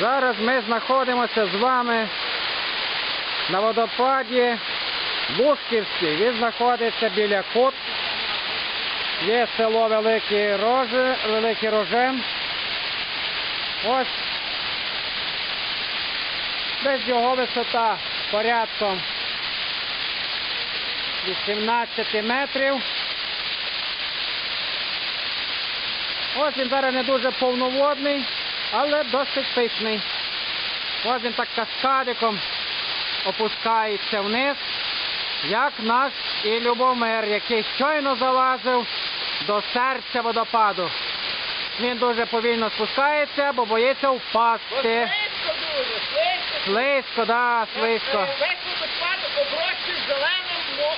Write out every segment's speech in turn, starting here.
Зараз ми знаходимося з вами на водопаді Бушківський. Він знаходиться біля Кут. Є село Великий Роже, Великий Рожен. Ось десь його висота порядком 18 метрів. Ось він зараз не дуже повноводний, але досить пишний. Ось він так каскадиком опускається вниз, як наш і Любомир, який щойно залазив до серця водопаду. Він дуже повільно спускається, бо боїться впасти. Слизько да, слизько. Весь водоспад оброщений зеленим, мо-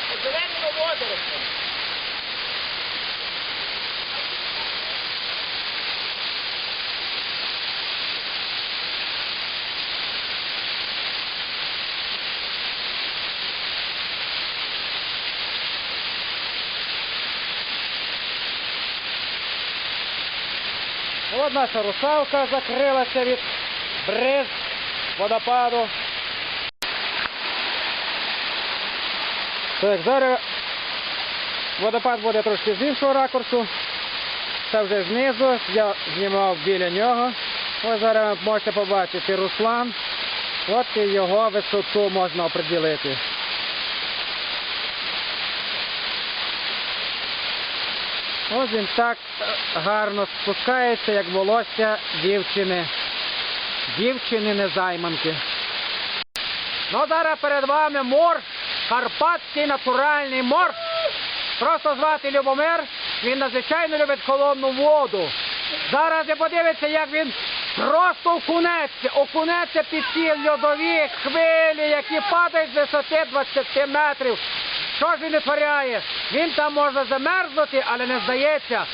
От наша русалка закрилася від бриз водопаду. Так, зараз водопад буде трошки з іншого ракурсу. Це вже знизу, я знімав біля нього. Ось зараз можете побачити Руслан. От і його висоту можна оприділити. Ось він так е, гарно спускається, як волосся дівчини. Дівчини незайманки. Ну зараз перед вами морж, карпатський натуральний морж. Просто звати Любомир. Він надзвичайно любить холодну воду. Зараз ви подивіться, як він просто окунеться, окунеться під ці льодові хвилі, які падають з висоти 20 метрів. Що ж він витворяє? Він там може замерзнути, але не здається.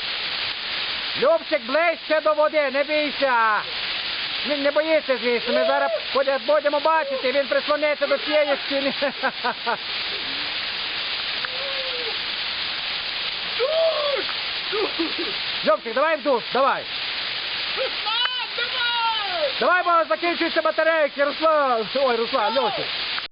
Любчик ближче до води, не бійся. Він не боїться, звісно. Ми зараз будемо бачити, він прислониться до цієї стіни. Любчик, давай в душ, давай. Руслан, давай! Давай, бо закінчуються батарейки, Руслан. Ой, Руслан, Льосик.